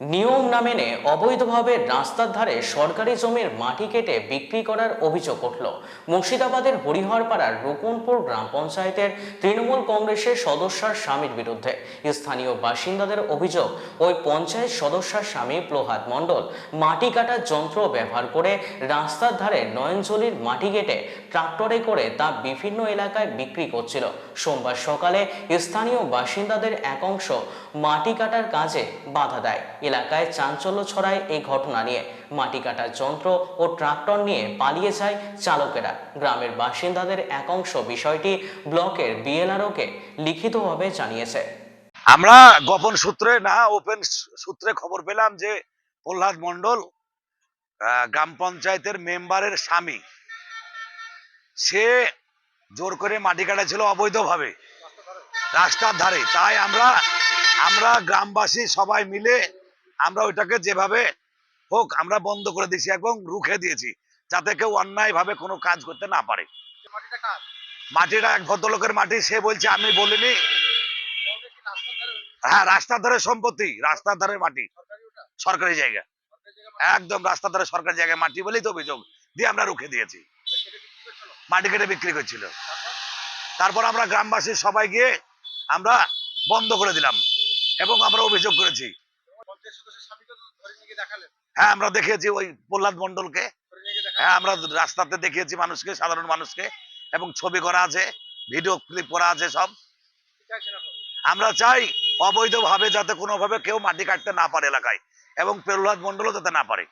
নিয়ম না মেনে অবৈধভাবে রাস্তার ধারে সরকারি জমির মাটি কেটে বিক্রি করার অভিযোগ উঠল। মুর্শিদাবাদের হরিহরপাড়ার রুকুনপুর গ্রাম পঞ্চায়েতের তৃণমূল কংগ্রেসের সদস্যার স্বামীর বিরুদ্ধে। স্থানীয় বাসিন্দাদের অভিযোগ, ওই পঞ্চায়েত সদস্যার স্বামী প্রহাদ মণ্ডল মাটি কাটার যন্ত্র ব্যবহার করে রাস্তার ধারে নয়নজলির মাটি কেটে ট্রাক্টরে করে তা বিভিন্ন এলাকায় বিক্রি করছিল। সোমবার সকালে স্থানীয় বাসিন্দাদের এক অংশ মাটি কাটার কাজে বাধা দেয়। এলাকায় চাঞ্চল্য ছড়ায় এই ঘটনা নিয়ে। মাটি কাটার যন্ত্র ও ট্রাক্টর নিয়ে পালিয়ে যায় চালকেরা। গ্রামের বাসিন্দাদের এক অংশ বিষয়টি ব্লকের বিএলআরওকে লিখিতভাবে জানিয়েছে। আমরা গোপন সূত্রে না, ওপেন সূত্রে খবর পেলাম যে প্রহ্লাদ মন্ডল গ্রাম পঞ্চায়েতের মেম্বারের স্বামী। সে জোর করে মাটি কাটাছিল অবৈধভাবে, রাস্তার ধারে। তাই আমরা আমরা গ্রামবাসী সবাই মিলে আমরা ওইটাকে যেভাবে হোক আমরা বন্ধ করে দিয়েছি এবং রুখে দিয়েছি যাতে কেউ অন্যায় ভাবে কোনো কাজ করতে না পারে। মাটিটা এক ভদ্রলোকের মাটি সে বলছে আমি বলিনি। হ্যাঁ রাস্তার ধারে সম্পত্তি রাস্তার ধারে মাটি। সরকারি জায়গা। একদম রাস্তার ধারে সরকারি জায়গায় মাটি বলেই তো অভিযোগ দিয়ে আমরা রুখে দিয়েছি। মাটি কেটে বিক্রি করছিল। তারপর আমরা গ্রামবাসী সবাই গিয়ে আমরা বন্ধ করে দিলাম এবং আমরা অভিযোগ করেছি। হ্যাঁ আমরা দেখেছি ওই প্রহ্লাদ মন্ডলকে হ্যাঁ আমরা রাস্তাতে দেখিয়েছি মানুষকে, সাধারণ মানুষকে। এবং ছবি করা আছে, ভিডিও ক্লিপ করা আছে সব। আমরা চাই অবৈধভাবে যাতে কোনোভাবে কেউ মাটি কাটতে না পারে এলাকায় এবং প্রহ্লাদ মন্ডলও যাতে না পারে।